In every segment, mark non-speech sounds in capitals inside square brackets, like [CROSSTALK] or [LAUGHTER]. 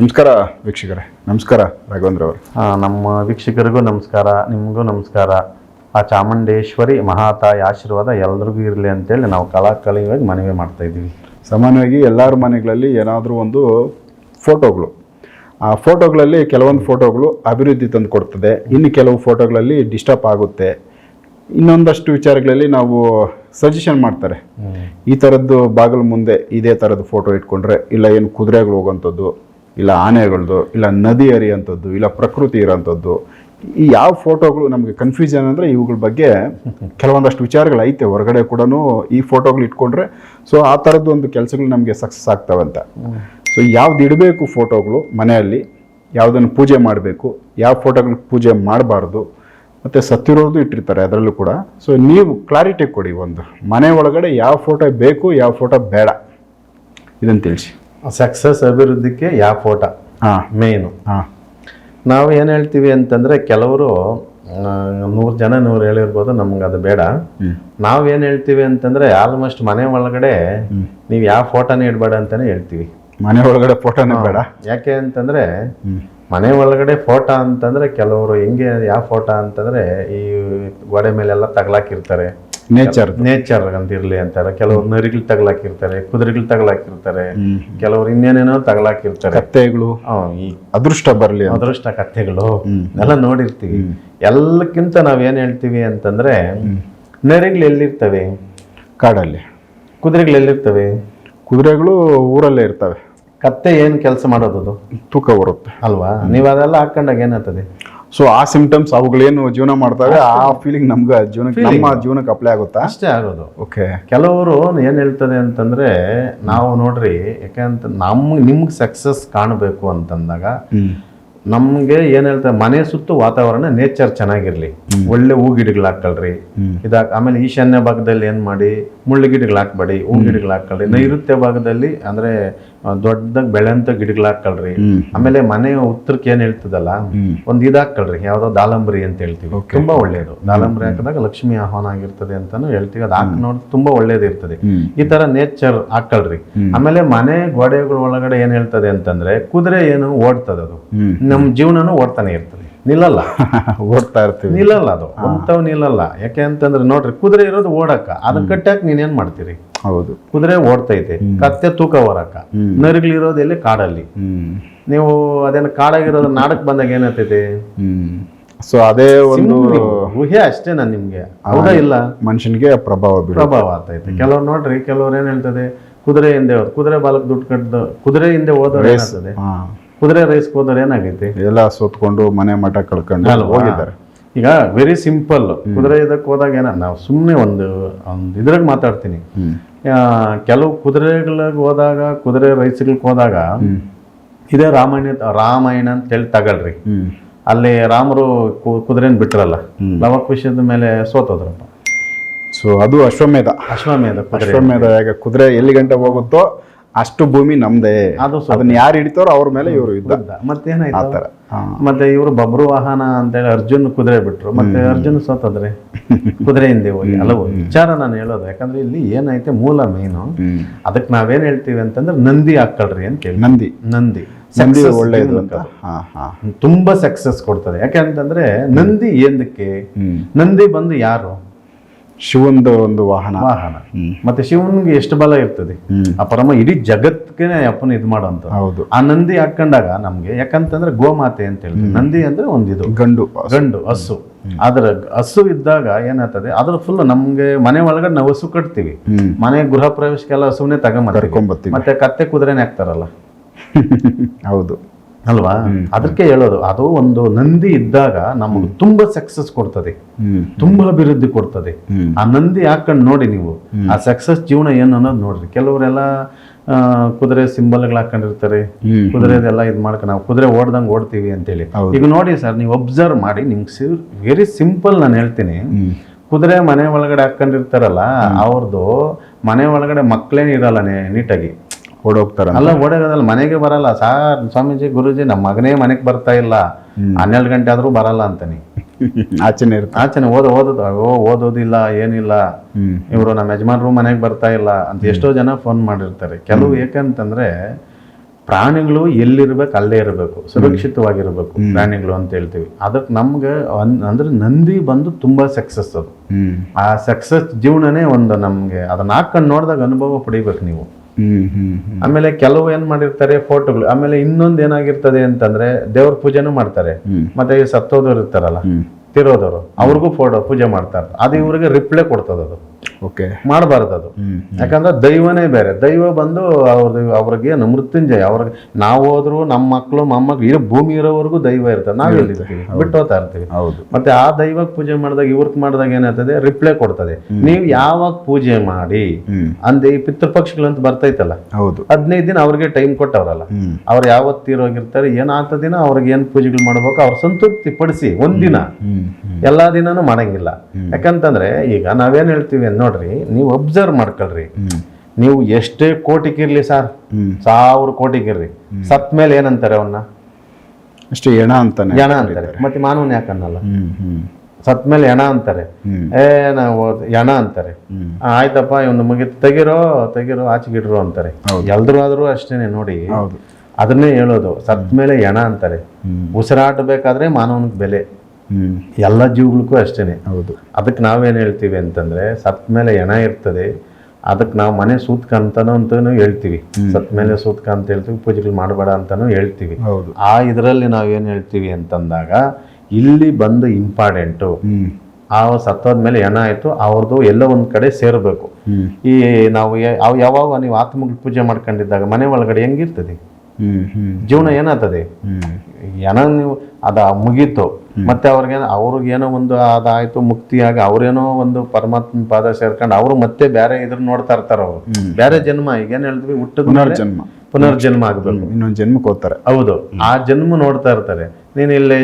ನಮಸ್ಕಾರ ವೀಕ್ಷಕರೇ. ನಮಸ್ಕಾರ ರಾಘವೇಂದ್ರ ಅವರು. ನಮ್ಮ ವೀಕ್ಷಕರಿಗೂ ನಮಸ್ಕಾರ ನಿಮಗೂ ನಮಸ್ಕಾರ. ಆ ಚಾಮುಂಡೇಶ್ವರಿ ಮಹಾತಾಯಿ ಆಶೀರ್ವಾದ ಎಲ್ರಿಗೂ ಇರಲಿ ಅಂತೇಳಿ ನಾವು ಕಳಕಳಿಯಾಗಿ ಮನವಿ ಮಾಡ್ತಾ ಇದ್ದೀವಿ. ಸಾಮಾನ್ಯವಾಗಿ ಎಲ್ಲರ ಮನೆಗಳಲ್ಲಿ ಏನಾದರೂ ಒಂದು ಫೋಟೋಗಳು. ಆ ಫೋಟೋಗಳಲ್ಲಿ ಕೆಲವೊಂದು ಫೋಟೋಗಳು ಅಭಿವೃದ್ಧಿ ತಂದು ಕೊಡ್ತದೆ. ಇನ್ನು ಕೆಲವು ಫೋಟೋಗಳಲ್ಲಿ ಡಿಸ್ಟರ್ಬ್ ಆಗುತ್ತೆ. ಇನ್ನೊಂದಷ್ಟು ವಿಚಾರಗಳಲ್ಲಿ ನಾವು ಸಜೆಷನ್ ಮಾಡ್ತಾರೆ. ಈ ಥರದ್ದು ಬಾಗಿಲು ಮುಂದೆ ಇದೇ ಥರದ್ದು ಫೋಟೋ ಇಟ್ಕೊಂಡ್ರೆ ಇಲ್ಲ ಏನು ಕುದುರೆಗಳು ಹೋಗೋಂಥದ್ದು ಇಲ್ಲ ಆನೆಗಳದ್ದು ಇಲ್ಲ ನದಿ ಹರಿಯಂಥದ್ದು ಇಲ್ಲ ಪ್ರಕೃತಿ ಇರೋಂಥದ್ದು ಈ ಯಾವ ಫೋಟೋಗಳು ನಮಗೆ ಕನ್ಫ್ಯೂಷನ್ ಅಂದರೆ ಇವುಗಳ ಬಗ್ಗೆ ಕೆಲವೊಂದಷ್ಟು ವಿಚಾರಗಳು ಐತೆ. ಹೊರಗಡೆ ಕೂಡ ಈ ಫೋಟೋಗಳು ಇಟ್ಕೊಂಡ್ರೆ ಸೊ ಆ ಥರದ್ದು ಒಂದು ಕೆಲಸಗಳು ನಮಗೆ ಸಕ್ಸಸ್ ಆಗ್ತಾವಂತ. ಸೊ ಯಾವ್ದು ಇಡಬೇಕು ಫೋಟೋಗಳು ಮನೆಯಲ್ಲಿ, ಯಾವುದನ್ನು ಪೂಜೆ ಮಾಡಬೇಕು, ಯಾವ ಫೋಟೋಗಳು ಪೂಜೆ ಮಾಡಬಾರ್ದು, ಮತ್ತು ಸತ್ತಿರೋದು ಇಟ್ಟಿರ್ತಾರೆ ಅದರಲ್ಲೂ ಕೂಡ. ಸೊ ನೀವು ಕ್ಲಾರಿಟಿ ಕೊಡಿ ಒಂದು. ಮನೆ ಒಳಗಡೆ ಯಾವ ಫೋಟೋ ಬೇಕು, ಯಾವ ಫೋಟೋ ಬೇಡ. ಇದನ್ನು ತಿಳಿಸಿ. ಸಕ್ಸಸ್ ಅಭಿವೃದ್ಧಿಗೆ ಯಾವ ಫೋಟೋ? ಮೇಯ್ನು ಹಾಂ. ನಾವು ಏನು ಹೇಳ್ತೀವಿ ಅಂತಂದರೆ ಕೆಲವರು ನೂರು ಜನ ನೂರು ಹೇಳಿರ್ಬೋದು ನಮ್ಗೆ ಅದು ಬೇಡ. ನಾವೇನು ಹೇಳ್ತೀವಿ ಅಂತಂದರೆ ಆಲ್ಮೋಸ್ಟ್ ಮನೆ ಒಳಗಡೆ ನೀವು ಯಾವ ಫೋಟೋನೇ ಇಡಬೇಡ ಅಂತಾನೆ ಹೇಳ್ತೀವಿ. ಮನೆ ಒಳಗಡೆ ಫೋಟೋನೇ ಬೇಡ ಯಾಕೆ ಅಂತಂದರೆ ಮನೆ ಒಳಗಡೆ ಫೋಟೋ ಅಂತಂದ್ರೆ ಕೆಲವರು ಹೆಂಗೆ ಯಾವ ಫೋಟೋ ಅಂತಂದ್ರೆ ಈ ಗೋಡೆ ಮೇಲೆಲ್ಲ ತಗಲಾಕಿರ್ತಾರೆ. ನೇಚರ್ ನೇಚರ್ ಅಂತ ಇರ್ಲಿ ಅಂತಾರೆ. ಕೆಲವರು ನರಿಗಳು ತಗಲಾಕಿರ್ತಾರೆ ಕುದುರೆಗಳು ತಗಲಾಕಿರ್ತಾರೆ. ಕೆಲವರು ಇನ್ನೇನೇನೋ ತಗಲಾಕಿರ್ತಾರೆ. ಕತ್ತೆಗಳು. ಈ ಅದೃಷ್ಟ ಬರಲಿ ಅದೃಷ್ಟ ಕಥೆಗಳು ಎಲ್ಲ ನೋಡಿರ್ತೀವಿ. ಎಲ್ಲಕ್ಕಿಂತ ನಾವೇನು ಹೇಳ್ತೀವಿ ಅಂತಂದ್ರೆ ನರಿಗಳು ಎಲ್ಲಿರ್ತವೆ? ಕಾಡಲ್ಲಿ. ಕುದುರೆಗಳು ಎಲ್ಲಿರ್ತವೆ? ಕುದುರೆಗಳು ಊರಲ್ಲೇ ಇರ್ತವೆ. ಕತ್ತೆ ಏನು ಕೆಲಸ ಮಾಡೋದು ಅದು? ತೂಕ ಬರುತ್ತೆ. ಅಲ್ವಾ? ನೀವು ಅದೆಲ್ಲ ಹಾಕೊಂಡಾಗ ಏನಾಗ್ತದೆ? ಸೊ ಆ ಸಿಂಪ್ಟಮ್ಸ್ ಅವುಗಳೇನು ಜೀವನ ಮಾಡ್ತವೆ ಆ ಫೀಲಿಂಗ್ ನಮ್ಗೆ ಜೀವನಕ್ಕೆ ನಮ್ಮ ಜೀವನಕ್ಕೆ ಅಪ್ಲೈ ಆಗುತ್ತಾ? ಅಷ್ಟೇ ಆಗೋದು. ಓಕೆ ಕೆಲವರು ಏನ್ ಹೇಳ್ತದೆ ಅಂತಂದ್ರೆ ನಾವು ನೋಡ್ರಿ ಯಾಕಂತ ನಮ್ ನಿಮ್ಗೆ ಸಕ್ಸಸ್ ಕಾಣಬೇಕು ಅಂತಂದಾಗ ನಮ್ಗೆ ಏನ್ ಹೇಳ್ತಾರೆ ಮನೆ ಸುತ್ತು ವಾತಾವರಣ ನೇಚರ್ ಚೆನ್ನಾಗಿರ್ಲಿ. ಒಳ್ಳೆ ಹೂ ಗಿಡಗಳು ಹಾಕಳ್ರಿ ಇದಾಕ ಆಮೇಲೆ ಈಶಾನ್ಯ ಭಾಗದಲ್ಲಿ ಏನ್ ಮಾಡಿ ಮುಳ್ಳು ಗಿಡಗಳು ಹಾಕ್ಬೇಡಿ ಹೂ ಗಿಡಗಳು ಹಾಕಲ್ರಿ ನೈಋತ್ಯ ಭಾಗದಲ್ಲಿ ಅಂದ್ರೆ ದೊಡ್ಡದಾಗಿ ಬೆಳೆಂತ ಗಿಡಗಳು ಹಾಕಳ್ರಿ. ಆಮೇಲೆ ಮನೆ ಉತ್ತರಕ್ಕೆ ಏನ್ ಹೇಳ್ತದಲ್ಲ ಒಂದ್ ಇದ್ ಹಾಕಳ್ರಿ ಯಾವ್ದೋ ದಾಳಂಬರಿ ಅಂತ ಹೇಳ್ತೀವಿ. ತುಂಬಾ ಒಳ್ಳೇದು. ದಾಲಂಬರಿ ಹಾಕಿದಾಗ ಲಕ್ಷ್ಮಿ ಆಹ್ವಾನ ಆಗಿರ್ತದೆ ಅಂತಾನು ಹೇಳ್ತೀವಿ. ಅದ್ ಹಾಕಿ ನೋಡಿದ್ರೆ ತುಂಬಾ ಒಳ್ಳೇದಿರ್ತದೆ. ಈ ತರ ನೇಚರ್ ಹಾಕಳ್ರಿ ಆಮೇಲೆ ಮನೆ ಗೋಡೆಗಳ ಒಳಗಡೆ ಏನ್ ಹೇಳ್ತದೆ ಅಂತಂದ್ರೆ ಕುದುರೆ ಏನು ಓಡ್ತದ ಅದು. ನಮ್ ಜೀವನನು ಓಡ್ತಾನೆ ಇರ್ತದೆ. ನಿಲ್ಲಲ್ಲ. [LAUGHS] ಓಡ್ತಾ ಇರ್ತೀವಿ. ನಿಲ್ಲಲ್ಲ ಅದು. ಅಂತವ್ ನಿಲ್ಲಲ್ಲ. ಯಾಕೆ ಅಂತಂದ್ರೆ ನೋಡ್ರಿ ಕುದುರೆ ಇರೋದು ಓಡಕ್ಕ. ಅದನ್ನ ಕಟ್ಟಾಕ ಏನ್ ಮಾಡ್ತೀರಿ? ಹೌದು. ಕುದುರೆ ಓಡ್ತೈತೆ. ಕತ್ತೆ ತೂಕ ಹೊರಕ. ನರಿಗಳಿರೋದು ಎಲ್ಲಿ? ಕಾಡಲ್ಲಿ. ನೀವು ಅದೇನು ಕಾಡಾಗಿರೋದು ನಾಡಕ್ ಬಂದಾಗ ಏನಾಗ್ತೈತೆ? ಸೊ ಅದೇ ಒಂದು ಊಹೆ ಅಷ್ಟೇ ನಾನು ನಿಮ್ಗೆ. ಹೌದಾ ಇಲ್ಲ? ಮನುಷ್ಯನಿಗೆ ಪ್ರಭಾವ ಪ್ರಭಾವ ಆಗ್ತೈತೆ. ಕೆಲವ್ರು ನೋಡ್ರಿ ಕೆಲವ್ರು ಏನ್ ಹೇಳ್ತದೆ? ಕುದುರೆ ಹಿಂದೆ ಹೋದ್ ಕುದುರೆ ಬಾಲಕ್ ದುಡ್ಡು ಕಟ್ಟದ ಕುದುರೆ ಹಿಂದೆ ಹೋದವ್ರು ಏನಾಗ್ತದೆ? ಕುದುರೆ ರೈಸ್ಗೆ ಹೋದವ್ರು ಏನಾಗೈತಿ? ಎಲ್ಲ ಸೋತ್ಕೊಂಡು ಮನೆ ಮಠ ಕಳ್ಕೊಂಡು ಹೋಗಿದ್ದಾರೆ. ಈಗ ವೆರಿ ಸಿಂಪಲ್ ಕುದುರೆ ಇದಕ್ಕೆ ಹೋದಾಗ ಏನ ನಾವು ಸುಮ್ಮನೆ ಒಂದು ಒಂದು ಇದ್ರಾಗ ಮಾತಾಡ್ತೀನಿ. ಕೆಲವು ಕುದುರೆಗಳಿಗೆ ಹೋದಾಗ ಕುದುರೆ ರೈಸ್ಗಳಿಗೆ ಹೋದಾಗ ಇದೇ ರಾಮಾಯಣ ರಾಮಾಯಣ ಅಂತ ಹೇಳಿ ತಗೊಳ್ರಿ. ಅಲ್ಲಿ ರಾಮರು ಕುದುರೆನ ಬಿಟ್ರಲ್ಲ ಲವಕುಶದ ಮೇಲೆ ಸೋತೋದ್ರಪ್ಪ. ಸೊ ಅದು ಅಶ್ವಮೇಧ. ಅಶ್ವಮೇಧ ಅಶ್ವಮೇಧ ಈಗ ಕುದುರೆ ಎಲ್ಲಿ ಗಂಟೆ ಹೋಗುತ್ತೋ ಅಷ್ಟು ಭೂಮಿ ನಮ್ದೇ. ಅದು ಅದನ್ನ ಯಾರು ಹಿಡಿತಾರೋ ಅವ್ರ ಮೇಲೆ ಇವರು ಯುದ್ಧ ಮತ್ತೆ ಮತ್ತೇನಾಯ್ತು ಮತ್ತೆ ಇವರು ಬಬ್ರು ವಾಹನ ಅಂತೇಳಿ ಅರ್ಜುನ್ ಕುದುರೆ ಬಿಟ್ರು. ಮತ್ತೆ ಅರ್ಜುನ್ ಸೋತದ್ರೆ [LAUGHS] ಕುದುರೆ ಹಿಂದೆ ಹೋಗಿ. ಹಲವು ವಿಚಾರ ನಾನು ಹೇಳೋದು. ಯಾಕಂದ್ರೆ ಇಲ್ಲಿ ಏನೈತೆ ಮೂಲ ಮೇನು. ಅದಕ್ಕೆ ನಾವೇನ್ ಹೇಳ್ತೀವಿ ಅಂತಂದ್ರೆ ನಂದಿ ಹಾಕಳ್ರಿ ಅಂತ ಹೇಳಿ ನಂದಿ. ನಂದಿ. ನಂದಿ ಒಳ್ಳೇದು ಅಂತ. ಹಾ ಹಾ. ತುಂಬಾ ಸಕ್ಸಸ್ ಕೊಡ್ತದೆ ಯಾಕಂತಂದ್ರೆ ನಂದಿ ಏನಕ್ಕೆ ನಂದಿ ಬಂದು ಯಾರು? ಶಿವಂದು ಒಂದು ವಾಹನ. ವಾಹನ. ಮತ್ತೆ ಶಿವನ್ಗೆ ಎಷ್ಟು ಬಲ ಇರ್ತದೆ? ಆ ಪರಮ ಇಡೀ ಜಗತ್ಗೆ ಅಪ್ಪನ ಇದು ಮಾಡೋಂತ ಹೌದು. ಆ ನಂದಿ ಹಾಕೊಂಡಾಗ ನಮ್ಗೆ ಯಾಕಂತಂದ್ರೆ ಗೋಮಾತೆ ಅಂತ ಹೇಳ್ತೀವಿ. ನಂದಿ ಅಂದ್ರೆ ಒಂದಿದು ಗಂಡು ಗಂಡು ಹಸು. ಅದ್ರ ಹಸು ಇದ್ದಾಗ ಏನಾಗ್ತದೆ? ಅದ್ರ ಫುಲ್ ನಮ್ಗೆ ಮನೆ ಒಳಗಡೆ ನಾವು ಹಸು ಕಟ್ತೀವಿ. ಮನೆ ಗೃಹ ಪ್ರವೇಶಕ್ಕೆಲ್ಲ ಹಸುವನ್ನೇ ತಗೊಂಬರ್ತೀವಿ. ಮತ್ತೆ ಕತ್ತೆ ಕುದುರೆನೇ ಹಾಕ್ತಾರಲ್ಲ. [LAUGHS] ಹೌದು. ಅಲ್ವಾ? ಅದಕ್ಕೆ ಹೇಳೋದು ಅದು ಒಂದು ನಂದಿ ಇದ್ದಾಗ ನಮಗೆ ತುಂಬಾ ಸಕ್ಸಸ್ ಕೊಡ್ತದೆ. ತುಂಬಾ ಅಭಿವೃದ್ಧಿ ಕೊಡ್ತದೆ. ಆ ನಂದಿ ಹಾಕೊಂಡು ನೋಡಿ ನೀವು. ಆ ಸಕ್ಸಸ್ ಜೀವನ ಏನು ಅನ್ನೋದು ನೋಡ್ರಿ. ಕೆಲವರೆಲ್ಲ ಕುದುರೆ ಸಿಂಬಲ್ಗಳು ಹಾಕೊಂಡಿರ್ತಾರೆ. ಕುದುರೆದೆಲ್ಲ ಇದು ಮಾಡ್ಕೊಂಡು ನಾವು ಕುದುರೆ ಓಡ್ದಂಗೆ ಓಡ್ತೀವಿ ಅಂತೇಳಿ. ಹೇಳಿ ಈಗ ನೋಡಿ ಸರ್ ನೀವು ಅಬ್ಸರ್ವ್ ಮಾಡಿ ನಿಮ್ಗೆ ವೆರಿ ಸಿಂಪಲ್ ನಾನು ಹೇಳ್ತೀನಿ. ಕುದುರೆ ಮನೆ ಒಳಗಡೆ ಹಾಕೊಂಡಿರ್ತಾರಲ್ಲ ಅವ್ರದ್ದು ಮನೆ ಒಳಗಡೆ ಮಕ್ಕಳೇನಿರಲ್ಲ ನೀಟಾಗಿ. ಓಡೋಗ್ತಾರ ಅಲ್ಲ ಓಡೋಗೋದಲ್ಲ ಮನೆಗೆ ಬರಲ್ಲ. ಸಾರ್ ಸ್ವಾಮೀಜಿ ಗುರುಜಿ ನಮ್ಮ ಮಗನೇ ಮನೆಗೆ ಬರ್ತಾ ಇಲ್ಲ. ಹನ್ನೆರಡು ಗಂಟೆ ಆದ್ರೂ ಬರಲ್ಲ ಅಂತಾನೆ. [LAUGHS] ಆಚೆನೆ ಇರುತ್ತೆ ಆಚೆನೆ ಓದ ಓದೋದು ಓ ಓದೋದಿಲ್ಲ ಏನಿಲ್ಲ. ಇವರು ನಮ್ಮ ಯಜಮಾನ್ರು ಮನೆಗೆ ಬರ್ತಾ ಇಲ್ಲ ಅಂತ ಎಷ್ಟೋ ಜನ ಫೋನ್ ಮಾಡಿರ್ತಾರೆ. ಕೆಲವು ಏಕೆಂತಂದ್ರೆ ಪ್ರಾಣಿಗಳು ಎಲ್ಲಿರ್ಬೇಕು ಅಲ್ಲೇ ಇರಬೇಕು. ಸುರಕ್ಷಿತವಾಗಿರ್ಬೇಕು ಪ್ರಾಣಿಗಳು ಅಂತ ಹೇಳ್ತೀವಿ. ಅದಕ್ಕೆ ನಮ್ಗೆ ಅಂದ್ರೆ ನಂದಿ ಬಂದು ತುಂಬಾ ಸಕ್ಸಸ್ ಅದು. ಆ ಸಕ್ಸಸ್ ಜೀವನನೇ ಒಂದು ನಮ್ಗೆ ಅದನ್ನ ಹಾಕೊಂಡು ನೋಡಿದಾಗ ಅನುಭವ ಪಡಿಬೇಕು ನೀವು. ಆಮೇಲೆ ಕೆಲವು ಏನ್ ಮಾಡಿರ್ತಾರೆ ಫೋಟೋಗಳು ಆಮೇಲೆ ಇನ್ನೊಂದು ಏನಾಗಿರ್ತದೆ ಅಂತಂದ್ರೆ ದೇವ್ರ ಪೂಜೆನೂ ಮಾಡ್ತಾರೆ. ಮತ್ತೆ ಸತ್ತೋದವ್ರು ಇರ್ತಾರಲ್ಲ ತಿರೋದವ್ರು ಅವ್ರಿಗೂ ಫೋಟೋ ಪೂಜೆ ಮಾಡ್ತಾರೆ. ಅದು ಇವ್ರಿಗೆ ರಿಪ್ಲೈ ಕೊಡ್ತದ್ ಅದು ಓಕೆ ಮಾಡಬಾರ್ದು ಅದು. ಯಾಕಂದ್ರೆ ದೈವನೇ ಬೇರೆ. ದೈವ ಬಂದು ಅವ್ರದ್ದು ಅವ್ರಿಗೆ ಮೃತ್ಯುಂಜಯ ಅವ್ರಿಗೆ ನಾವು ಹೋದ್ರು ನಮ್ಮ ಮಕ್ಕಳು ಮೊಮ್ಮಕ್ಳು ಇರೋ ಭೂಮಿ ಇರೋವರೆಗೂ ದೈವ ಇರ್ತದೆ ನಾವು ಎಲ್ಲಿರ್ತೀವಿ ಬಿಟ್ಟು ಹೋಗ್ತಾ ಇರ್ತೀವಿ. ಹೌದು. ಮತ್ತೆ ಆ ದೈವಕ್ಕೆ ಪೂಜೆ ಮಾಡಿದಾಗ ಇವ್ರಿಗೆ ಮಾಡಿದಾಗ ಏನಾಗ್ತದೆ? ರಿಪ್ಲೈ ಕೊಡ್ತದೆ. ನೀವು ಯಾವಾಗ ಪೂಜೆ ಮಾಡಿ ಅಂದ್ರೆ ಅಂದೆ ಈ ಪಿತೃಪಕ್ಷಗಳಂತ ಬರ್ತೈತಲ್ಲ? ಹೌದು. ಹದಿನೈದು ದಿನ ಅವ್ರಿಗೆ ಟೈಮ್ ಕೊಟ್ಟವ್ರಲ್ಲ? ಅವ್ರು ಯಾವತ್ತು ತೀರೋಗಿರ್ತಾರೆ ಏನ್ ಆತ ದಿನ ಅವ್ರಿಗೆ ಏನ್ ಪೂಜೆಗಳು ಮಾಡ್ಬೇಕು ಅವ್ರ ಸಂತೃಪ್ತಿ ಪಡಿಸಿ ಒಂದಿನ ಎಲ್ಲಾ ದಿನಾನು ಮಾಡಂಗಿಲ್ಲ. ಯಾಕಂತಂದ್ರೆ ಈಗ ನಾವೇನ್ ಹೇಳ್ತೀವಿ ನೋಡ್ರಿ ನೀವು ಅಬ್ಸರ್ವ್ ಮಾಡ್ಕೊಳ್ರಿ. ನೀವು ಎಷ್ಟೇ ಕೋಟಿಗಿರ್ಲಿ ಸರ್ ಸಾವಿರ ಕೋಟಿಗಿರ್ರಿ ಸತ್ ಮೇಲೆ ಏನಂತಾರೆ ಅವನ್ನ ಅಷ್ಟೇ ಎಣ ಅಂತಾನೆ ಜನ ಅಂತಾರೆ. ಮತ್ತೆ ಮಾನವನ ಯಾಕನ್ನಲ್ಲ ಸತ್ ಮೇಲೆ ಎಣ ಅಂತಾರೆ. ಏ ನಾವು ಎಣ ಅಂತಾರೆ. ಆಯ್ತಪ್ಪ ಇವನು ಮುಗಿತು ತೆಗಿರೋ ತೆಗಿರೋ ಆಚೆಗಿಡ್ರು ಅಂತಾರೆ. ಎಲ್ರು ಆದ್ರೂ ಅಷ್ಟೇನೆ ನೋಡಿ. ಅದನ್ನೇ ಹೇಳೋದು ಸತ್ ಮೇಲೆ ಎಣ ಅಂತಾರೆ. ಉಸಿರಾಟ ಬೇಕಾದ್ರೆ ಮಾನವನಿಗೆ ಬೆಲೆ. ಎಲ್ಲ ಜೀವಗಳಿಗೂ ಅಷ್ಟೇನೆ. ಹೌದು. ಅದಕ್ಕೆ ನಾವೇನು ಹೇಳ್ತೀವಿ ಅಂತಂದ್ರೆ ಸತ್ ಮೇಲೆ ಎಣ ಇರ್ತದೆ. ಅದಕ್ಕೆ ನಾವು ಮನೆ ಸೂತ್ಕ ಅಂತನೂ ಅಂತಾನು ಹೇಳ್ತೀವಿ ಸತ್ ಮೇಲೆ ಸೂತ್ಕ ಅಂತ ಹೇಳ್ತೀವಿ ಪೂಜೆಗಳು ಮಾಡಬೇಡ ಅಂತಾನು ಹೇಳ್ತೀವಿ. ಹೌದು. ಆ ಇದರಲ್ಲಿ ನಾವೇನು ಹೇಳ್ತೀವಿ ಅಂತಂದಾಗ ಇಲ್ಲಿ ಬಂದು ಇಂಪಾರ್ಟೆಂಟು ಆ ಸತ್ತೋದ ಮೇಲೆ ಎಣ ಆಯಿತು ಅವ್ರದ್ದು ಎಲ್ಲ ಒಂದು ಕಡೆ ಸೇರಬೇಕು. ಈ ನಾವು ಯಾವಾಗ ನೀವು ಆತ್ಮಗಳು ಪೂಜೆ ಮಾಡ್ಕೊಂಡಿದ್ದಾಗ ಮನೆ ಒಳಗಡೆ ಹೆಂಗಿರ್ತದೆ? ಜೀವನ ಏನಾಗ್ತದೆ? ಹ್ಮ್. ಏನೋ ನೀವು ಅದ ಮುಗೀತು. ಮತ್ತೆ ಅವ್ರಿಗೆ ಅವ್ರಿಗೇನೋ ಒಂದು ಅದಾಯ್ತು ಮುಕ್ತಿಯಾಗಿ ಅವ್ರೇನೋ ಒಂದು ಪರಮಾತ್ಮ ಪಾದ ಸೇರ್ಕೊಂಡು ಅವರು ಮತ್ತೆ ಬೇರೆ ಇದ್ರ ನೋಡ್ತಾ ಇರ್ತಾರ ಅವ್ರು. ಬೇರೆ ಜನ್ಮ ಈಗ ಏನ್ ಹೇಳಿದ್ವಿ? ಹುಟ್ಟದ ಪುನರ್ಜನ್ಮ. ಪುನರ್ಜನ್ಮ ಆಗ್ಬೇಕು. ಇನ್ನೊಂದು ಜನ್ಮಕ್ಕೆ ಹೋಗ್ತಾರೆ. ಹೌದು. ಆ ಜನ್ಮ ನೋಡ್ತಾ ಇರ್ತಾರೆ. ನೀನ್ ಇಲ್ಲಿ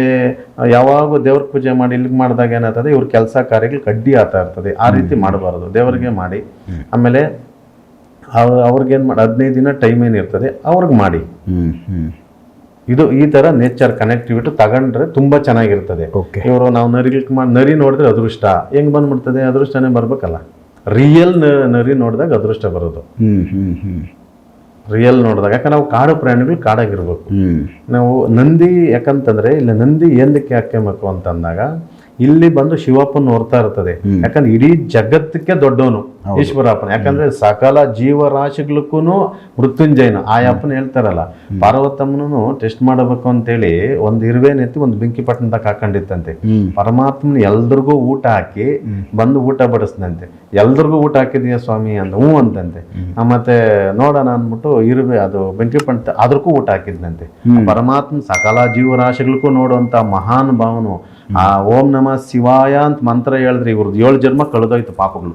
ಯಾವಾಗ ದೇವ್ರ ಪೂಜೆ ಮಾಡಿ ಇಲ್ಲಿಗೆ ಮಾಡಿದಾಗ ಏನಾಗ್ತದೆ? ಇವ್ರ ಕೆಲಸ ಕಾರ್ಯಗಳು ಕಡ್ಡಿ ಆತಾ ಇರ್ತದೆ. ಆ ರೀತಿ ಮಾಡಬಾರದು. ದೇವರಿಗೆ ಮಾಡಿ. ಆಮೇಲೆ ಅವ್ರ ಏನು ಮಾಡಿ ಹದಿನೈದು ದಿನ ಟೈಮ್ ಏನಿರ್ತದೆ ಅವ್ರಿಗೆ ಮಾಡಿ. ಇದು ಈ ಥರ ನೇಚರ್ ಕನೆಕ್ಟಿವಿಟಿ ತಗೊಂಡ್ರೆ ತುಂಬ ಚೆನ್ನಾಗಿರ್ತದೆ. ಓಕೆ ಇವರು ನಾವು ನರಿ ಮಾಡಿ ನರಿ ನೋಡಿದ್ರೆ ಅದೃಷ್ಟ. ಹೆಂಗ್ ಬಂದ್ಬಿಡ್ತದೆ? ಅದೃಷ್ಟನೇ ಬರಬೇಕಲ್ಲ. ರಿಯಲ್ ನರಿ ನೋಡಿದಾಗ ಅದೃಷ್ಟ ಬರೋದು. ರಿಯಲ್ ನೋಡಿದಾಗ. ಯಾಕಂದ್ರೆ ನಾವು ಕಾಡು ಪ್ರಾಣಿಗಳು ಕಾಡಾಗಿರ್ಬೇಕು. ನಾವು ನಂದಿ ಯಾಕಂತಂದ್ರೆ ಇಲ್ಲ ನಂದಿ ಏನಕ್ಕೆ ಹಾಕ್ಯಬೇಕು ಅಂತಂದಾಗ ಇಲ್ಲಿ ಬಂದು ಶಿವಪ್ಪನ ನೋಡ್ತಾ ಇರ್ತದೆ. ಯಾಕಂದ್ರೆ ಇಡೀ ಜಗತ್ತಕ್ಕೆ ದೊಡ್ಡವನು. ಈಶ್ವರಪ್ಪನ ಯಾಕಂದ್ರೆ ಸಕಲ ಜೀವರಾಶಿಗಳಿಗೂ ಮೃತ್ಯುಂಜಯನ ಆ ಅಪ್ಪನ ಹೇಳ್ತಾರಲ್ಲ ಪಾರ್ವತಮ್ಮನೂ ಟೆಸ್ಟ್ ಮಾಡಬೇಕು ಅಂತೇಳಿ ಒಂದು ಇರುವೆನೆತ್ತಿ ಒಂದು ಬೆಂಕಿ ಪಟ್ಟಣದಾಗ ಹಾಕೊಂಡಿತ್ತಂತೆ. ಪರಮಾತ್ಮನ ಎಲ್ರಿಗೂ ಊಟ ಹಾಕಿ ಬಂದು ಊಟ ಬಡಿಸ್ದಂತೆ ಎಲ್ರಿಗೂ ಊಟ ಹಾಕಿದೀಯ ಸ್ವಾಮಿ ಅಂತ ಹ್ಞೂ ಅಂತಂತೆ. ಮತ್ತೆ ನೋಡೋಣ ಅಂದ್ಬಿಟ್ಟು ಇರುವೆ ಅದು ಬೆಂಕಿ ಪಟ್ಟ ಅದಕ್ಕೂ ಊಟ ಹಾಕಿದ್ನಂತೆ. ಪರಮಾತ್ಮ ಸಕಲ ಜೀವರಾಶಿಗಳಿಗೂ ನೋಡುವಂತ ಮಹಾನ್ ಭಾವನು. ಆ ಓಂ ನಮ ಶಿವಾಯ ಅಂತ ಮಂತ್ರ ಹೇಳಿದ್ರೆ ಇವ್ರದ್ದು ಏಳು ಜನ್ಮ ಕಳೆದೋಯ್ತು ಪಾಪಗಳು.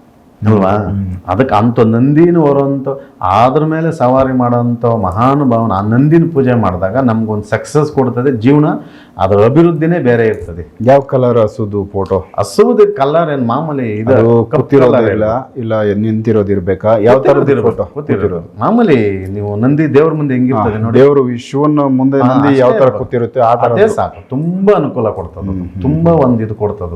ಅಲ್ವಾ? ಅದಕ್ಕೆ ಅಂತ ನಂದಿನ ಹೊರಂತ ಅದ್ರ ಮೇಲೆ ಸವಾರಿ ಮಾಡೋಂಥ ಮಹಾನುಭಾವನ ಆ ನಂದಿನ ಪೂಜೆ ಮಾಡಿದಾಗ ನಮ್ಗೊಂದು ಸಕ್ಸಸ್ ಕೊಡ್ತದೆ ಜೀವನ ಅದರ ಅಭಿವೃದ್ಧಿನೇ ಬೇರೆ ಇರ್ತದೆ. ಯಾವ ಕಲರ್ ಹಸುದು ಫೋಟೋ ಹಸುವುದು ಕಲರ್ ಏನ್ ಮಾಮೂಲಿ ಇದು ಕೂತಿರೋದಿಲ್ಲ ಇಲ್ಲ ನಿಂತಿರೋದಿರ್ಬೇಕಾ? ಯಾವ ಫೋಟೋ ಕೂತಿರೋದು. ಮಾಮೂಲಿ ನೀವು ನಂದಿ ದೇವ್ರ ಮುಂದೆ ಹೆಂಗಿರ್ತದೆ ನೋಡಿ. ದೇವರು ಶಿವನ ಮುಂದೆ ನಂದಿ ಯಾವ ತರ ಕೂತಿರುತ್ತೆ ಆ ತರ ಸಾಕು. ತುಂಬಾ ಅನುಕೂಲ ಕೊಡ್ತದೆ ತುಂಬಾ ಒಂದ್ ಇದು ಕೊಡ್ತದ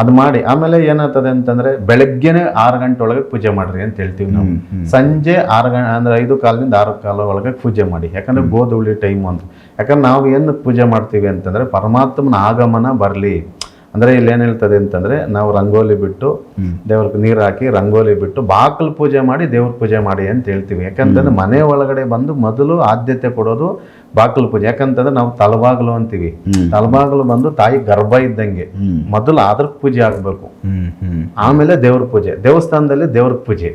ಅದು ಮಾಡಿ ಆಮೇಲೆ ಏನಾಗ್ತದೆ ಅಂತಂದ್ರೆ ಬೆಳಗ್ಗೆನೆ ಆರು ಗಂಟೆ ಒಳಗೆ ಪೂಜೆ ಮಾಡ್ರಿ ಅಂತ ಹೇಳ್ತೀವಿ ನಾವು. ಸಂಜೆ ಆರು ಗಂಟೆ ಅಂದ್ರೆ ಐದು ಕಾಲದಿಂದ ಆರು ಕಾಲ ಒಳಗೆ ಪೂಜೆ ಮಾಡಿ. ಯಾಕಂದ್ರೆ ಗೋಧುಳಿ ಟೈಮ್ ಅಂತ ಯಾಕಂದ್ರೆ ನಾವು ಏನು ಪೂಜೆ ಮಾಡ್ತೀವಿ ಅಂತಂದ್ರೆ ಪರಮಾತ್ಮನ ಆಗಮನ ಬರಲಿ. ಅಂದ್ರೆ ಇಲ್ಲಿ ಏನ್ ಹೇಳ್ತದೆ ಅಂತಂದ್ರೆ ನಾವು ರಂಗೋಲಿ ಬಿಟ್ಟು ದೇವ್ರಿಗೆ ನೀರು ಹಾಕಿ ರಂಗೋಲಿ ಬಿಟ್ಟು ಬಾಕಲ್ ಪೂಜೆ ಮಾಡಿ ದೇವ್ರ ಪೂಜೆ ಮಾಡಿ ಅಂತ ಹೇಳ್ತೀವಿ. ಯಾಕಂತಂದ್ರೆ ಮನೆ ಒಳಗಡೆ ಬಂದು ಮೊದಲು ಆದ್ಯತೆ ಕೊಡೋದು ಬಾಕಲ್ ಪೂಜೆ. ಯಾಕಂತಂದ್ರೆ ನಾವು ತಲಬಾಗ್ಲು ಅಂತೀವಿ. ತಲಬಾಗ್ಲು ಬಂದು ತಾಯಿ ಗರ್ಭ ಇದ್ದಂಗೆ. ಮೊದಲು ಅದ್ರ ಪೂಜೆ ಆಗ್ಬೇಕು. ಆಮೇಲೆ ದೇವ್ರ ಪೂಜೆ. ದೇವಸ್ಥಾನದಲ್ಲಿ ದೇವ್ರ ಪೂಜೆ.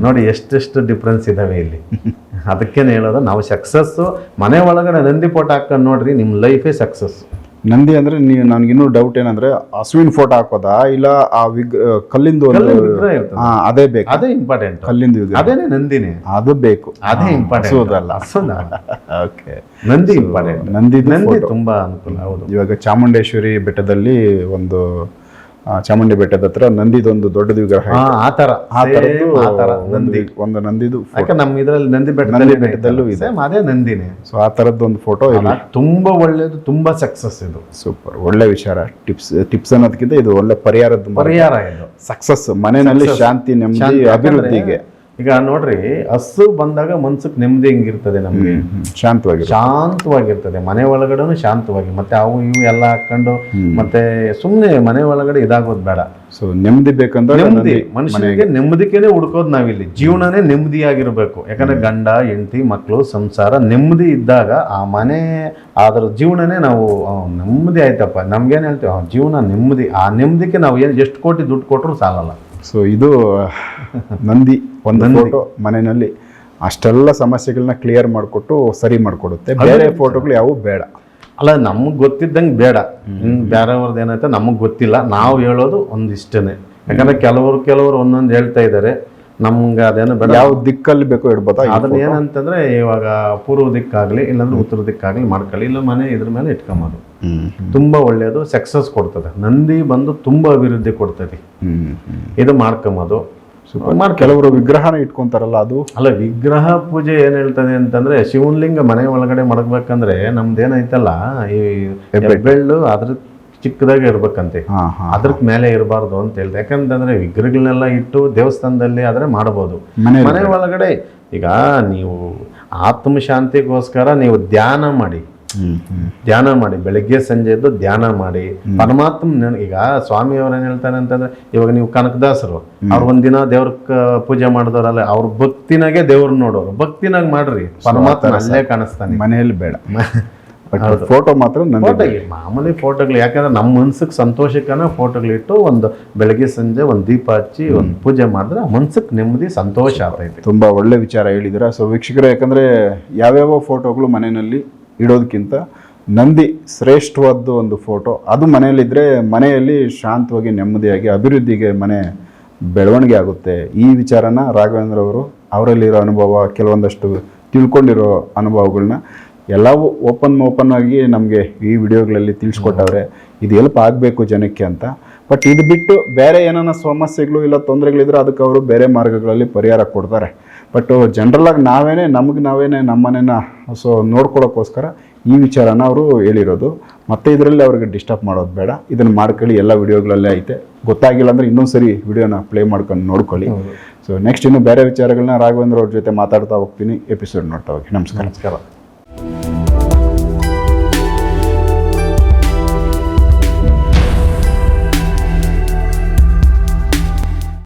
ನೋಡಿ ಎಷ್ಟೆಷ್ಟು ಡಿಫ್ರೆನ್ಸ್ ಇದಾವೆ ಇಲ್ಲಿ. [LAUGHS] ಅದಕ್ಕೇನು ಹೇಳೋದು ನಾವು ಸಕ್ಸಸ್ಸು ಮನೆ ಒಳಗಡೆ ನಂದಿ ಫೋಟೋ ಹಾಕೊಂಡು ನೋಡ್ರಿ ನಿಮ್ ಲೈಫೇ ಸಕ್ಸಸ್ ನಂದಿ ಅಂದ್ರೆ ನೀವು ನನ್ಗಿನ್ನೂ ಡೌಟ್ ಏನಂದ್ರೆ ಹಸುವಿನ ಫೋಟೋ ಹಾಕೋದಾ? ಇಲ್ಲ ಆ ವಿಗ್ ಕಲ್ಲಿಂದು ಒಂದು ವಿಗ್ರಹ ಇರ್ತದೆ. ಹಾ, ಅದೇ ಬೇಕು. ಅದೇ ಇಂಪಾರ್ಟೆಂಟ್ ಕಲ್ಲಿಂದು ವಿಗ್ರಹ. ಅದೇನೆ ನಂದಿನಿ? ಅದು ಬೇಕು. ಅದೇ ಇಂಪಾರ್ಟೆಂಟ್ ಅಲ್ಲ ಓಕೆ ನಂದಿ ಇಂಪಾರ್ಟೆಂಟ್ ನಂದಿ ನಂದಿ ತುಂಬಾ ಅನುಕೂಲ ಹೌದು. ಇವಾಗ ಚಾಮುಂಡೇಶ್ವರಿ ಬೆಟ್ಟದಲ್ಲಿ ಒಂದು ಚಾಮುಂಡಿ ಬೆಟ್ಟದ ಹತ್ರ ನಂದಿದೊಂದು ದೊಡ್ಡದು ವಿಗ್ರಹ ಇದೆ. ಆ ಆತರ ಆ ತರದ್ದು ಆ ತರ ಒಂದು ನಂದಿ. ಒಂದು ನಂದಿದು ಯಾಕೆ ನಮ್ಮ ಇದ್ರಲ್ಲಿ ನಂದಿ ಬೆಟ್ಟದಲ್ಲಿ ಬೆಟ್ಟದಲ್ಲೂ ಇದೆ. ಅದೇ ನಂದಿನೇ. ಸೊ ಆ ತರದ್ದು ಒಂದು ಫೋಟೋ ಇಲ್ಲ ಅಲ್ಲ, ತುಂಬಾ ಒಳ್ಳೇದು ತುಂಬಾ ಸಕ್ಸಸ್ ಇದು. ಸೂಪರ್ ಒಳ್ಳೆ ವಿಚಾರ. ಟಿಪ್ಸ್ ಟಿಪ್ಸ್ ಅನ್ನೋದಕ್ಕಿಂತ ಇದು ಒಳ್ಳೆ ಪರಿಹಾರದ ಪರಿಹಾರ ಇದು. ಸಕ್ಸಸ್ ಮನೆಯಲ್ಲಿ ಶಾಂತಿ ನೆಮ್ಮದಿ ಶಾಂತಿ. ಅಭಿವೃದ್ಧಿಗೆ. ಈಗ ನೋಡ್ರಿ ಹಸು ಬಂದಾಗ ಮನ್ಸಕ್ ನೆಮ್ಮದಿ ಹೆಂಗಿರ್ತದೆ ನಮ್ಗೆ? ಶಾಂತವಾಗಿ ಶಾಂತವಾಗಿರ್ತದೆ ಮನೆ ಒಳಗಡೆನು ಶಾಂತವಾಗಿ ಮತ್ತೆ ಅವು ಇವು ಎಲ್ಲ ಹಾಕೊಂಡು ಮತ್ತೆ ಸುಮ್ನೆ ಮನೆ ಒಳಗಡೆ ಇದಾಗೋದು ಬೇಡ. ಸೊ ನೆಮ್ಮದಿ ಬೇಕಂದ್ರೆ ನೆಮ್ಮದಿ ಮನುಷ್ಯನಿಗೆ ನೆಮ್ಮದಿಕೇನೆ ಹುಡ್ಕೋದು ನಾವಿಲ್ಲಿ. ಜೀವನನೇ ನೆಮ್ಮದಿಯಾಗಿರ್ಬೇಕು. ಯಾಕಂದ್ರೆ ಗಂಡ ಹೆಂಡತಿ ಮಕ್ಕಳು ಸಂಸಾರ ನೆಮ್ಮದಿ ಇದ್ದಾಗ ಆ ಮನೆ ಅದರ ಜೀವನನೇ ನಾವು ನೆಮ್ಮದಿ ಆಯ್ತಪ್ಪ. ನಮ್ಗೇನ್ ಹೇಳ್ತೀವಿ ಜೀವನ ನೆಮ್ಮದಿ. ಆ ನೆಮ್ಮದಿಗೆ ನಾವು ಏನು ಎಷ್ಟು ಕೋಟಿ ದುಡ್ಡು ಕೊಟ್ಟರು ಸಾಲಲ್ಲ. ಸೊ ಇದು ನಂದಿ ಒಂದು ಫೋಟೋ ಮನೆಯಲ್ಲಿ ಅಷ್ಟೆಲ್ಲ ಸಮಸ್ಯೆಗಳನ್ನ ಕ್ಲಿಯರ್ ಮಾಡಿಕೊಟ್ಟು ಸರಿ ಮಾಡಿಕೊಡುತ್ತೆ. ಬೇರೆ ಫೋಟೋಗಳು ಯಾವು ಬೇಡ. ಅಲ್ಲ ನಮಗೆ ಗೊತ್ತಿದ್ದಂಗೆ ಬೇಡ. ಇನ್ನು ಬೇರೆಯವ್ರದ್ದು ಏನೈತೆ ನಮಗೆ ಗೊತ್ತಿಲ್ಲ. ನಾವು ಹೇಳೋದು ಒಂದಿಷ್ಟೇ ಯಾಕಂದ್ರೆ ಕೆಲವರು ಕೆಲವರು ಒಂದೊಂದು ಹೇಳ್ತಾ ಇದ್ದಾರೆ ನಮ್ಗೆ ಅದೇನೋ ಬೇಡ. ಯಾವ ದಿಕ್ಕಲ್ಲಿ ಬೇಕೋ ಇಡ್ಬೋದಾ ಅದನ್ನ? ಏನಂತಂದ್ರೆ ಇವಾಗ ಪೂರ್ವ ದಿಕ್ಕಾಗಲಿ ಇಲ್ಲಾಂದ್ರೆ ಉತ್ತರ ದಿಕ್ಕಾಗಲಿ ಮಾಡ್ಕೊಳ್ಳಿ. ಇಲ್ಲ ಮನೆ ಇದ್ರ ಮೇಲೆ ಇಟ್ಕೊಂಬೋದು. ತುಂಬ ಒಳ್ಳೆಯದು ಸಕ್ಸಸ್ ಕೊಡ್ತದೆ. ನಂದಿ ಬಂದು ತುಂಬಾ ಅಭಿವೃದ್ಧಿ ಕೊಡ್ತದೆ. ಇದು ಮಾಡ್ಕೊಂಬೋದು. ಸುಮಾರು ಕೆಲವರು ವಿಗ್ರಹನ ಇಟ್ಕೊಂತಾರಲ್ಲ ಅದು? ಅಲ್ಲ ವಿಗ್ರಹ ಪೂಜೆ ಏನ್ ಹೇಳ್ತದೆ ಅಂತಂದ್ರೆ ಶಿವಲಿಂಗ ಮನೆ ಒಳಗಡೆ ಮಡಗ್ಬೇಕಂದ್ರೆ ನಮ್ದೇನೈತಲ್ಲ ಈ ಬೆಳ್ಳು ಅದ್ರ ಚಿಕ್ಕದಾಗೆ ಇರ್ಬೇಕಂತೆ. ಅದ್ರ ಮೇಲೆ ಇರಬಾರ್ದು ಅಂತ ಹೇಳ್ದೆ. ಯಾಕಂತಂದ್ರೆ ವಿಗ್ರಹಗಳನ್ನೆಲ್ಲ ಇಟ್ಟು ದೇವಸ್ಥಾನದಲ್ಲಿ ಆದ್ರೆ ಮಾಡಬಹುದು ಮನೆ ಒಳಗಡೆ ಈಗ ನೀವು ಆತ್ಮಶಾಂತಿಗೋಸ್ಕರ ನೀವು ಧ್ಯಾನ ಮಾಡಿ. ಧ್ಯಾನ ಮಾಡಿ ಬೆಳಗ್ಗೆ ಸಂಜೆ ಎದ್ದು ಧ್ಯಾನ ಮಾಡಿ. ಪರಮಾತ್ಮ ಈಗ ಸ್ವಾಮಿ ಅವ್ರು ಏನ್ ಹೇಳ್ತಾರೆ ಅಂತಂದ್ರೆ ಇವಾಗ ನೀವು ಕನಕದಾಸರು ಅವ್ರು ಒಂದಿನ ದೇವ್ರ ಪೂಜೆ ಮಾಡಿದವರಲ್ಲ ಅವ್ರ ಭಕ್ತಿನಾಗೆ ದೇವ್ರನ್ನ ನೋಡೋರು. ಭಕ್ತಿನಾಗ ಮಾಡ್ರಿ. ಪರಮಾತ್ಮ ಅಲ್ಲೇ ಕಾಣಿಸ್ತಾನೆ. ಮನೆಯಲ್ಲಿ ಬೇಡ. ಫೋಟೋ ಮಾತ್ರ ಮಾಮೂಲಿ ಫೋಟೋಗಳು ಯಾಕಂದ್ರೆ ನಮ್ಮ ಮನ್ಸಿಗೆ ಸಂತೋಷಕ್ಕನ ಫೋಟೋಗಳಿಟ್ಟು ಒಂದು ಬೆಳಗ್ಗೆ ಸಂಜೆ ಒಂದು ದೀಪ ಹಚ್ಚಿ ಒಂದು ಪೂಜೆ ಮಾಡಿದ್ರೆ ಮನ್ಸಕ್ಕೆ ನೆಮ್ಮದಿ ಸಂತೋಷ ಆಗ್ತೈತಿ. ತುಂಬಾ ಒಳ್ಳೆ ವಿಚಾರ ಹೇಳಿದಿರ ಸೊ ವೀಕ್ಷಕರು ಯಾಕಂದ್ರೆ ಯಾವ್ಯಾವ ಫೋಟೋಗಳು ಮನೆಯಲ್ಲಿ ಇಡೋದಕ್ಕಿಂತ ನಂದಿ ಶ್ರೇಷ್ಠವಾದ ಒಂದು ಫೋಟೋ. ಅದು ಮನೆಯಲ್ಲಿದ್ದರೆ ಮನೆಯಲ್ಲಿ ಶಾಂತವಾಗಿ, ನೆಮ್ಮದಿಯಾಗಿ, ಅಭಿವೃದ್ಧಿಗೆ ಮನೆ ಬೆಳವಣಿಗೆ ಆಗುತ್ತೆ. ಈ ವಿಚಾರನ ರಾಘವೇಂದ್ರ ಅವರು, ಅವರಲ್ಲಿರೋ ಅನುಭವ, ಕೆಲವೊಂದಷ್ಟು ತಿಳ್ಕೊಂಡಿರೋ ಅನುಭವಗಳನ್ನ ಎಲ್ಲವೂ ಓಪನ್ ಓಪನ್ ಆಗಿ ನಮಗೆ ಈ ವಿಡಿಯೋಗಳಲ್ಲಿ ತಿಳಿಸ್ಕೊಟ್ಟವ್ರೆ. ಇದು ಎಲ್ಪ್ ಆಗಬೇಕು ಜನಕ್ಕೆ ಅಂತ. ಬಟ್ ಇದು ಬಿಟ್ಟು ಬೇರೆ ಏನಾನ ಸಮಸ್ಯೆಗಳು ಇಲ್ಲ, ತೊಂದರೆಗಳಿದ್ರೆ ಅದಕ್ಕೆ ಅವರು ಬೇರೆ ಮಾರ್ಗಗಳಲ್ಲಿ ಪರಿಹಾರ ಕೊಡ್ತಾರೆ. ಬಟ್ ಜನ್ರಲ್ಲಾಗಿ ನಾವೇನೇ ನಮಗೆ ನಾವೇನೇ ನಮ್ಮನೇನ ಸೊ ನೋಡ್ಕೊಳ್ಳೋಕ್ಕೋಸ್ಕರ ಈ ವಿಚಾರನ ಅವರು ಹೇಳಿರೋದು. ಮತ್ತೆ ಇದರಲ್ಲಿ ಅವ್ರಿಗೆ ಡಿಸ್ಟರ್ಬ್ ಮಾಡೋದು ಬೇಡ. ಇದನ್ನು ಮಾಡ್ಕೊಳ್ಳಿ ಎಲ್ಲ ವಿಡಿಯೋಗಳಲ್ಲೇ ಐತೆ. ಗೊತ್ತಾಗಿಲ್ಲ ಅಂದರೆ ಇನ್ನೊಂದು ಸರಿ ವಿಡಿಯೋನ ಪ್ಲೇ ಮಾಡ್ಕೊಂಡು ನೋಡ್ಕೊಳ್ಳಿ. ಸೊ ನೆಕ್ಸ್ಟ್ ಇನ್ನು ಬೇರೆ ವಿಚಾರಗಳನ್ನ ರಾಘವೇಂದ್ರ ಅವ್ರ ಜೊತೆ ಮಾತಾಡ್ತಾ ಹೋಗ್ತೀನಿ. ಎಪಿಸೋಡ್ ನೋಡ್ತಾ ಹೋಗಿ. ನಮಸ್ಕಾರ. ನಮಸ್ಕಾರ.